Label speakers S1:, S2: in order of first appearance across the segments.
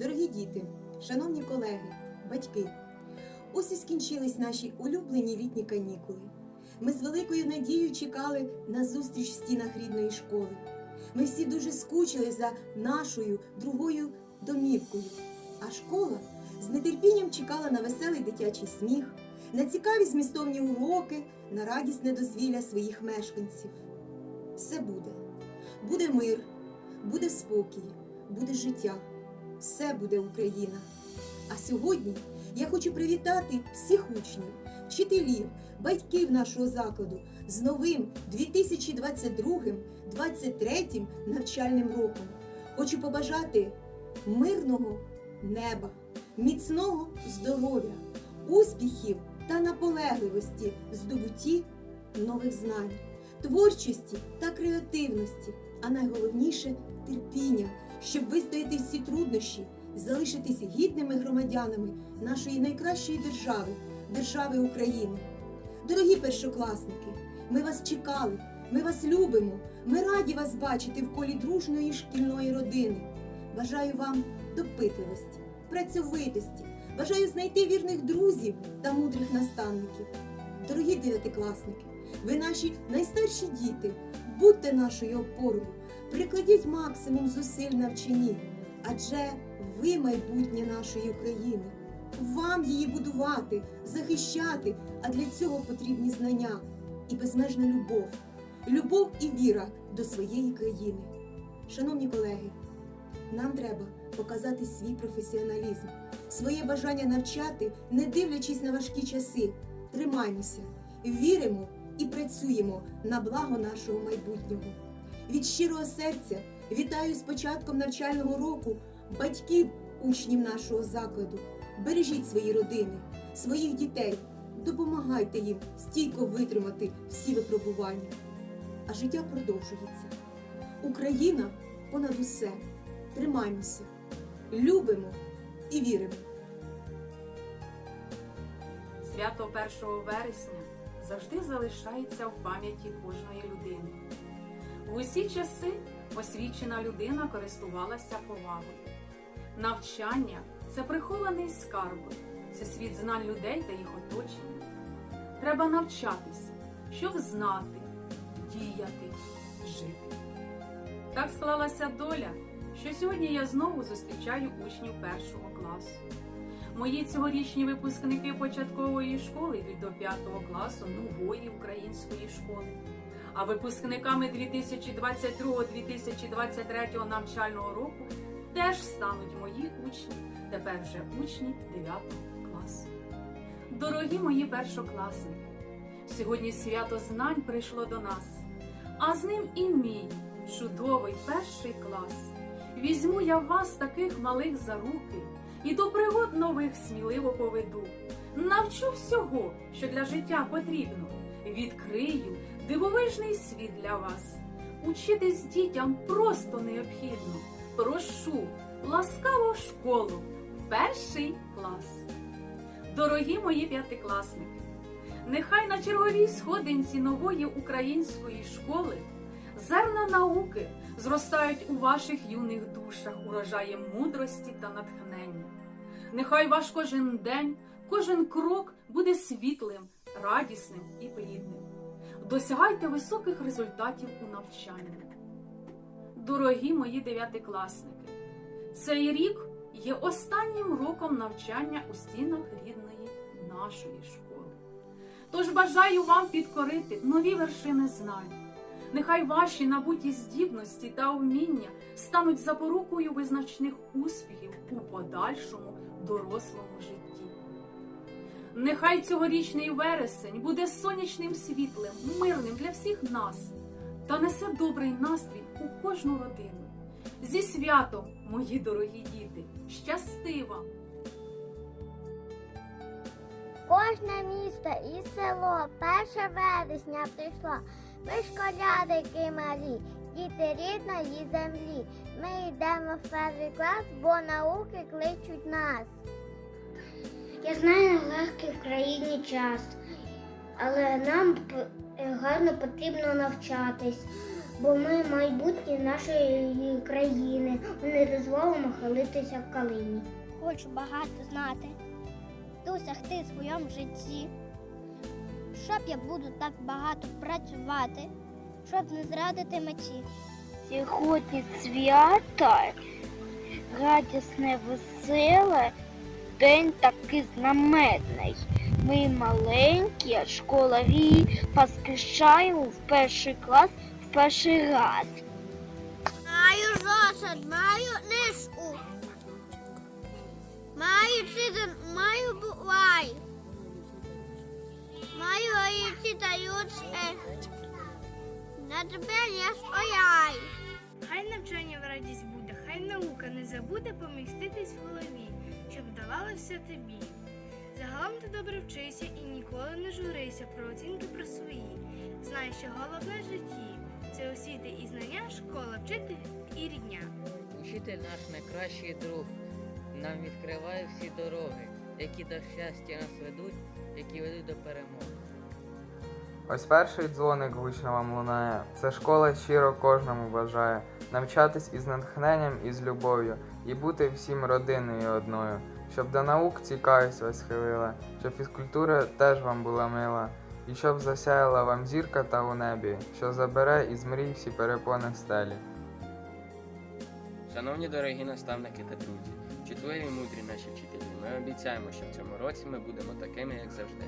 S1: Дорогі діти, шановні колеги, батьки, ось і скінчились наші улюблені літні канікули. Ми з великою надією чекали на зустріч в стінах рідної школи. Ми всі дуже скучили за нашою другою домівкою. А школа з нетерпінням чекала на веселий дитячий сміх, на цікаві змістовні уроки, на радісне дозвілля своїх мешканців. Все буде. Буде мир, буде спокій, буде життя. Все буде Україна. А сьогодні я хочу привітати всіх учнів, вчителів, батьків нашого закладу з новим 2022-2023 навчальним роком. Хочу побажати мирного неба, міцного здоров'я, успіхів та наполегливості в здобутті нових знань, творчості та креативності, а найголовніше терпіння, щоб вистояти всі труднощі, залишитись гідними громадянами нашої найкращої держави, держави України. Дорогі першокласники, ми вас чекали, ми вас любимо, ми раді вас бачити в колі дружної шкільної родини. Бажаю вам допитливості, працьовитості, бажаю знайти вірних друзів та мудрих наставників. Дорогі дев'ятикласники, ви наші найстарші діти, будьте нашою опорою, прикладіть максимум зусиль на вчині, адже ви майбутнє нашої України. Вам її будувати, захищати, а для цього потрібні знання і безмежна любов, любов і віра до своєї країни. Шановні колеги, нам треба показати свій професіоналізм, своє бажання навчати, не дивлячись на важкі часи. Тримаймося, віримо і працюємо на благо нашого майбутнього. Від щирого серця вітаю з початком навчального року батьків учнів нашого закладу. Бережіть свої родини, своїх дітей, допомагайте їм стійко витримати всі випробування. А життя продовжується. Україна понад усе. Тримаймося, любимо і віримо.
S2: Свято 1 вересня завжди залишається в пам'яті кожної людини. В усі часи освічена людина користувалася повагою. Навчання це прихований скарб, це світ знань людей та їх оточення. Треба навчатися, щоб знати, діяти, жити. Так склалася доля, що сьогодні я знову зустрічаю учнів першого класу. Мої цьогорічні випускники початкової школи йдуть до 5 класу нової української школи. А випускниками 2022-2023 навчального року теж стануть мої учні, тепер вже учні 9 класу. Дорогі мої першокласники, сьогодні свято знань прийшло до нас, а з ним і мій чудовий перший клас. Візьму я вас таких малих за руки і до пригод нових сміливо поведу. Навчу всього, що для життя потрібно. Відкрию дивовижний світ для вас. Учитись дітям просто необхідно. Прошу ласкаво в школу, в перший клас. Дорогі мої п'ятикласники, нехай на черговій сходинці нової української школи зерна науки зростають у ваших юних душах урожаєм мудрості та натхнення. Нехай ваш кожен день, кожен крок буде світлим, радісним і плідним. Досягайте високих результатів у навчанні. Дорогі мої дев'ятикласники, цей рік є останнім роком навчання у стінах рідної нашої школи. Тож бажаю вам підкорити нові вершини знань. Нехай ваші набуті здібності та вміння стануть запорукою визначних успіхів у подальшому дорослому житті. Нехай цьогорічний вересень буде сонячним світлем, мирним для всіх нас та несе добрий настрій у кожну родину. Зі святом, мої дорогі діти, щасти вам!
S3: Кожне місто і село 1 вересня прийшло. Ми школярики малі, діти рідної землі. Ми йдемо в перший клас, бо науки кличуть нас.
S4: Я знаю нелегкий в країні час, але нам е, гарно потрібно навчатись, бо ми майбутнє нашої країни. Вони дозволяють словом хилитися в калині.
S3: Хочу багато знати, досягти в своєму житті, щоб я буду так багато працювати, щоб не зрадити меті.
S4: Сьогодні свято, радісне, веселе, день такий знаменний. Ми маленькі, школарі, поспішаємо в перший клас в перший раз. Маю зошит, маю книжку. Маю читан, маю бувай. Маю оїці та. На тебе не стояй.
S5: Хай навчання в радість буде, хай наука не забуде поміститись в голові, вдавалося тобі. Загалом ти добре вчися і ніколи не журися про оцінки про свої. Знай, що головне в житті це освіти і знання, школа, вчитель і рідня.
S6: Учитель наш найкращий друг, нам відкриває всі дороги, які до щастя нас ведуть, які ведуть до перемоги.
S7: Ось перший дзвоник гучно вам лунає. Це школа щиро кожному бажає навчатись із натхненням і з любов'ю, і бути всім родиною одною, щоб до наук цікавість вас схилила, щоб фізкультура теж вам була мила, і щоб засяяла вам зірка та у небі, що забере із мрій всі перепони стелі.
S8: Шановні дорогі наставники та друзі, чутливі і мудрі наші вчителі, ми обіцяємо, що в цьому році ми будемо такими, як завжди.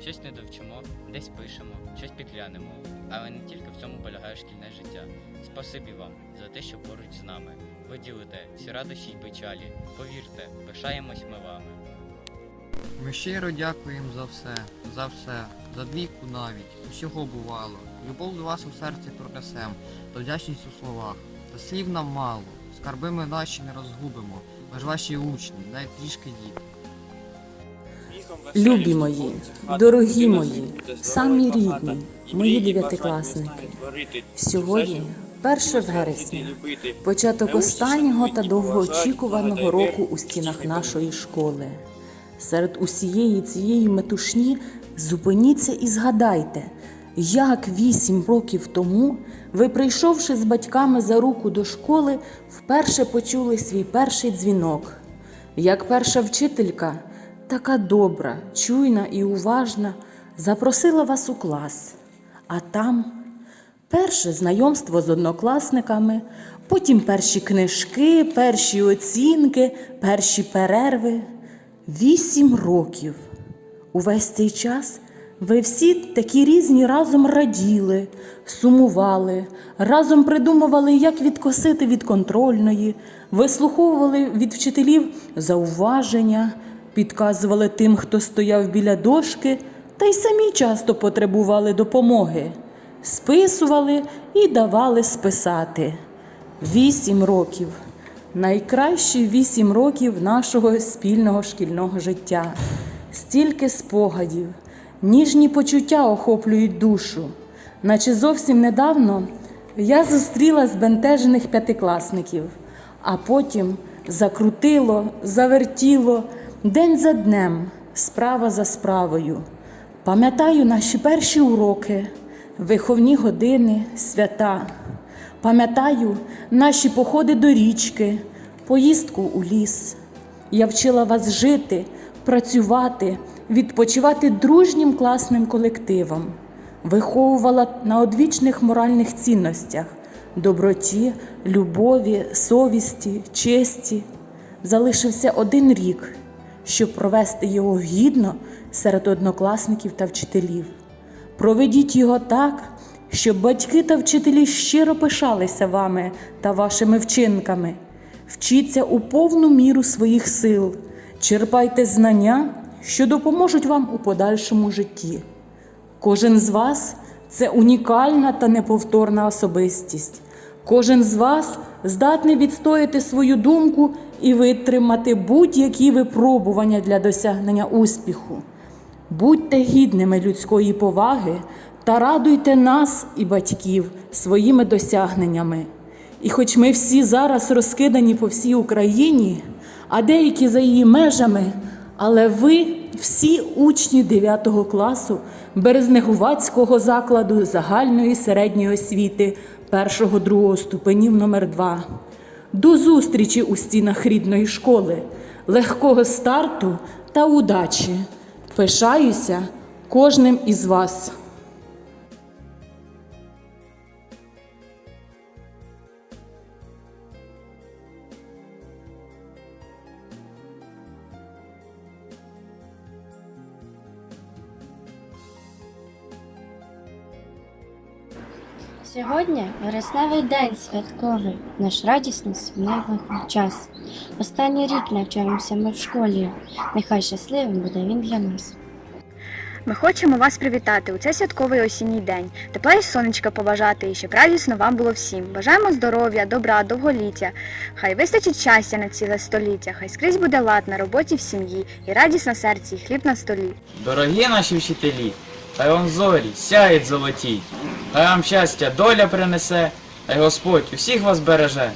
S9: Щось не довчимо, десь пишемо, щось підглянемо. Але не тільки в цьому полягає шкільне життя. Спасибі вам за те, що поруч з нами. Ви ділите всі радощі й печалі. Повірте, пишаємось ми вами.
S10: Ми щиро дякуємо за все, за все, за двійку навіть, усього бувало. Любов до вас у серці пронесем, та вдячність у словах. Та слів нам мало, скарби ми наші не розгубимо. Ми ж ваші учні, дай трішки діти.
S11: Любі мої, дорогі мої, самі рідні, мої дев'ятикласники. Сьогодні, 1 вересня, початок останнього та довгоочікуваного року у стінах нашої школи. Серед усієї цієї метушні зупиніться і згадайте, як вісім років тому ви, прийшовши з батьками за руку до школи, вперше почули свій перший дзвінок. Як перша вчителька, така добра, чуйна і уважна, запросила вас у клас, а там перше знайомство з однокласниками, потім перші книжки, перші оцінки, перші перерви. Вісім років. Увесь цей час ви всі такі різні разом раділи, сумували, разом придумували, як відкосити від контрольної, вислуховували від вчителів зауваження, підказували тим, хто стояв біля дошки, та й самі часто потребували допомоги, списували і давали списати. Вісім років. Найкращі вісім років нашого спільного шкільного життя. Стільки спогадів, ніжні почуття охоплюють душу. Наче зовсім недавно я зустріла збентежених п'ятикласників, а потім закрутило, завертіло день за днем, справа за справою. Пам'ятаю наші перші уроки, виховні години, свята. Пам'ятаю наші походи до річки, поїздку у ліс. Я вчила вас жити, працювати, відпочивати дружнім класним колективом, виховувала на одвічних моральних цінностях, доброті, любові, совісті, честі. Залишився один рік, щоб провести його гідно серед однокласників та вчителів. Проведіть його так, щоб батьки та вчителі щиро пишалися вами та вашими вчинками. Вчіться у повну міру своїх сил, черпайте знання, що допоможуть вам у подальшому житті. Кожен з вас це унікальна та неповторна особистість. Кожен з вас здатний відстояти свою думку і витримати будь-які випробування для досягнення успіху. Будьте гідними людської поваги та радуйте нас і батьків своїми досягненнями. І хоч ми всі зараз розкидані по всій Україні, а деякі за її межами, але ви всі учні 9 класу Березнегувацького закладу загальної середньої освіти першого другого ступенів номер 2 До зустрічі у стінах рідної школи, легкого старту та удачі. Пишаюся кожним із вас.
S4: Вересневий день святковий, наш радісний сумнівний час. Останній рік навчаємося ми в школі. Нехай щасливим буде він для нас.
S12: Ми хочемо вас привітати у цей святковий осінній день, тепла і сонечка побажати, і щоб радісно вам було всім. Бажаємо здоров'я, добра, довголіття. Хай вистачить щастя на ціле століття, хай скрізь буде лад на роботі в сім'ї, і радість на серці, і хліб на столі.
S13: Дорогі наші вчителі, хай вам зорі сяють золоті, хай вам щастя доля принесе, хай Господь усіх вас береже.